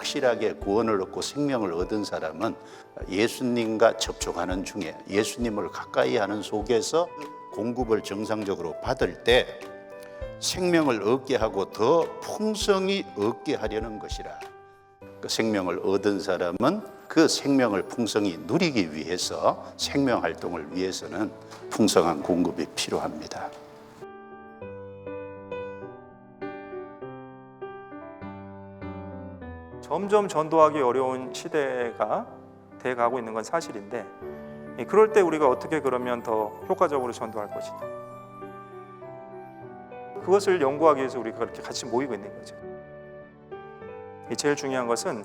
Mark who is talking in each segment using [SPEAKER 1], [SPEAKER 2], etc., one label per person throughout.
[SPEAKER 1] 확실하게 구원을 얻고 생명을 얻은 사람은 예수님과 접촉하는 중에 예수님을 가까이 하는 속에서 공급을 정상적으로 받을 때 생명을 얻게 하고 더 풍성히 얻게 하려는 것이라. 그 생명을 얻은 사람은 그 생명을 풍성히 누리기 위해서 생명 활동을 위해서는 풍성한 공급이 필요합니다.
[SPEAKER 2] 점점 전도하기 어려운 시대가 돼 가고 있는 건 사실인데 예, 그럴 때 우리가 어떻게 그러면 더 효과적으로 전도할 것이다. 그것을 연구하기 위해서 우리가 이렇게 같이 모이고 있는 거죠. 이 제일 중요한 것은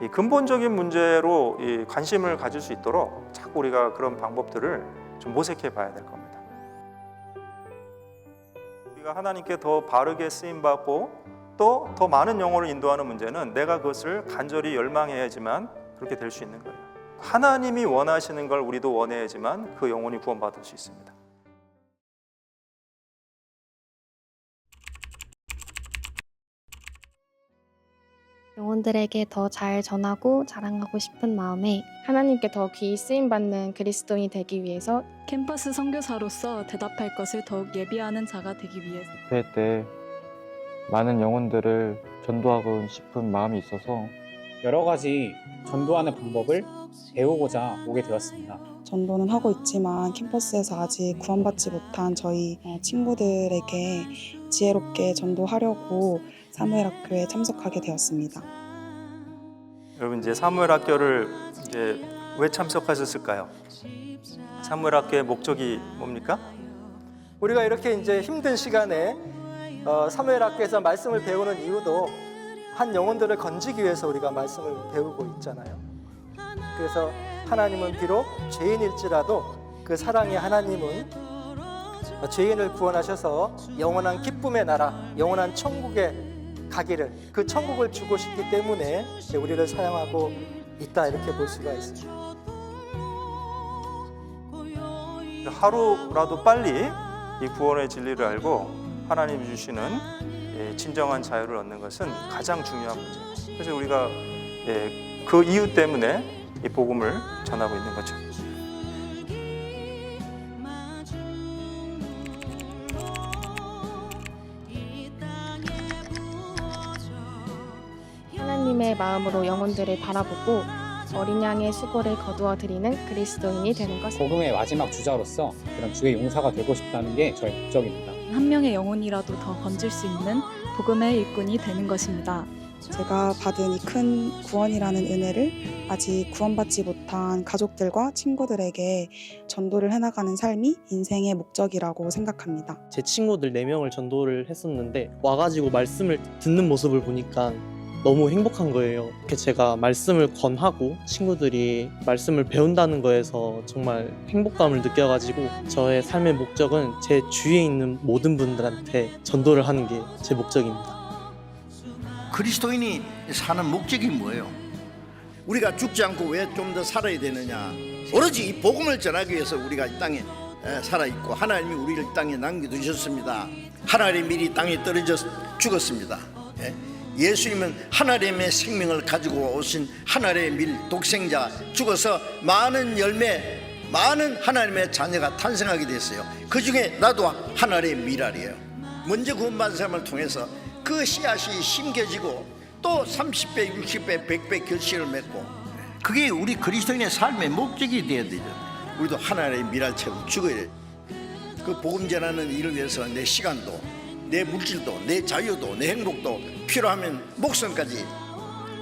[SPEAKER 2] 이 근본적인 문제로 이 관심을 가질 수 있도록 자꾸 우리가 그런 방법들을 좀 모색해 봐야 될 겁니다. 우리가 하나님께 더 바르게 쓰임 받고 또 더 많은 영혼을 인도하는 문제는 내가 그것을 간절히 열망해야지만 그렇게 될 수 있는 거예요. 하나님이 원하시는 걸 우리도 원해야지만 그 영혼이 구원받을 수 있습니다.
[SPEAKER 3] 영혼들에게 더 잘 전하고 자랑하고 싶은 마음에
[SPEAKER 4] 하나님께 더 귀히 쓰임 받는 그리스도인이 되기 위해서
[SPEAKER 5] 캠퍼스 선교사로서 대답할 것을 더욱 예비하는 자가 되기 위해서
[SPEAKER 6] 집회 때 많은 영혼들을 전도하고 싶은 마음이 있어서
[SPEAKER 7] 여러 가지 전도하는 방법을 배우고자 오게 되었습니다.
[SPEAKER 8] 전도는 하고 있지만 캠퍼스에서 아직 구원받지 못한 저희 어, 친구들에게 지혜롭게 전도하려고 사무엘 학교에 참석하게 되었습니다.
[SPEAKER 2] 여러분 이제 사무엘 학교를 이제 왜 참석하셨을까요? 사무엘 학교의 목적이 뭡니까?
[SPEAKER 9] 우리가 이렇게 이제 힘든 시간에 어, 사무엘 학교에서 말씀을 배우는 이유도 한 영혼들을 건지기 위해서 우리가 말씀을 배우고 있잖아요. 그래서 하나님은 비록 죄인일지라도 그 사랑의 하나님은 죄인을 구원하셔서 영원한 기쁨의 나라, 영원한 천국에 가기를 그 천국을 주고 싶기 때문에 우리를 사랑하고 있다 이렇게 볼 수가 있습니다.
[SPEAKER 2] 하루라도 빨리 이 구원의 진리를 알고 하나님이 주시는 예, 진정한 자유를 얻는 것은 가장 중요한 문제예요. 그래서 우리가 예, 그 이유 때문에 이 복음을 전하고 있는 거죠.
[SPEAKER 4] 하나님의 마음으로 영혼들을 바라보고 어린 양의 수고를 거두어 드리는 그리스도인이 되는 것입니다.
[SPEAKER 7] 복음의 마지막 주자로서 그런 주의 용사가 되고 싶다는 게 저의 목적입니다.
[SPEAKER 5] 한 명의 영혼이라도 더 건질 수 있는 복음의 일꾼이 되는 것입니다.
[SPEAKER 8] 제가 받은 이 큰 구원이라는 은혜를 아직 구원받지 못한 가족들과 친구들에게 전도를 해나가는 삶이 인생의 목적이라고 생각합니다.
[SPEAKER 10] 제 친구들 4명을 전도를 했었는데 와가지고 말씀을 듣는 모습을 보니까 너무 행복한 거예요. 이렇게 제가 말씀을 권하고 친구들이 말씀을 배운다는 거에서 정말 행복감을 느껴가지고 저의 삶의 목적은 제 주위에 있는 모든 분들한테 전도를 하는 게 제 목적입니다.
[SPEAKER 11] 그리스도인이 사는 목적이 뭐예요? 우리가 죽지 않고 왜 좀 더 살아야 되느냐? 오로지 이 복음을 전하기 위해서 우리가 이 땅에 에, 살아 있고 하나님이 우리를 이 땅에 남겨 두셨습니다. 하나님의 밀이 땅에 떨어져 죽었습니다. 예? 예수님은 하나님의 생명을 가지고 오신 하나님의 밀 독생자 죽어서 많은 열매 많은 하나님의 자녀가 탄생하게 됐어요. 그 중에 나도 하나님의 밀알이에요. 먼저 구원받은 사람을 통해서 그 씨앗이 심겨지고 또 30배, 60배, 100배 결실을 맺고 그게 우리 그리스도인의 삶의 목적이 되어야 되죠. 우리도 하나님의 밀알체로 죽어야 돼. 그 복음 전하는 일을 위해서 내 시간도 내 물질도 내 자유도 내 행복도 필요하면 목숨까지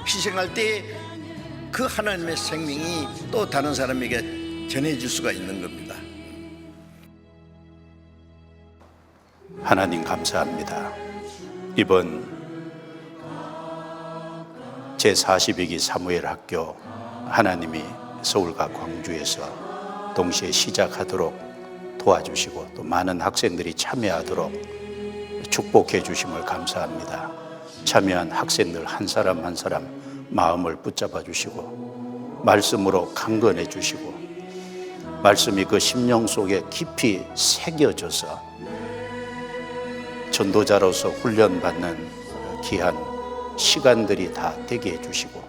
[SPEAKER 11] 희생할 때 그 하나님의 생명이 또 다른 사람에게 전해질 수가 있는 겁니다.
[SPEAKER 1] 하나님 감사합니다. 이번 제42기 사무엘 학교 하나님이 서울과 광주에서 동시에 시작하도록 도와주시고 또 많은 학생들이 참여하도록 축복해 주심을 감사합니다. 참여한 학생들 한 사람 한 사람 마음을 붙잡아 주시고 말씀으로 강건해 주시고 말씀이 그 심령 속에 깊이 새겨져서 전도자로서 훈련받는 귀한 시간들이 다 되게 해주시고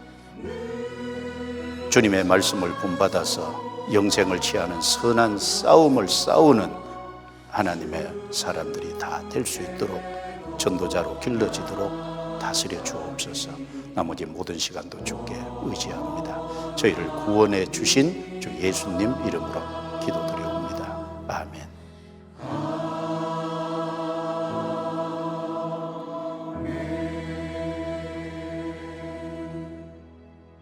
[SPEAKER 1] 주님의 말씀을 본받아서 영생을 취하는 선한 싸움을 싸우는 하나님의 사람들이 다 될 수 있도록 전도자로 길러지도록 다스려 주옵소서. 나머지 모든 시간도 주께 의지합니다. 저희를 구원해 주신 주 예수님 이름으로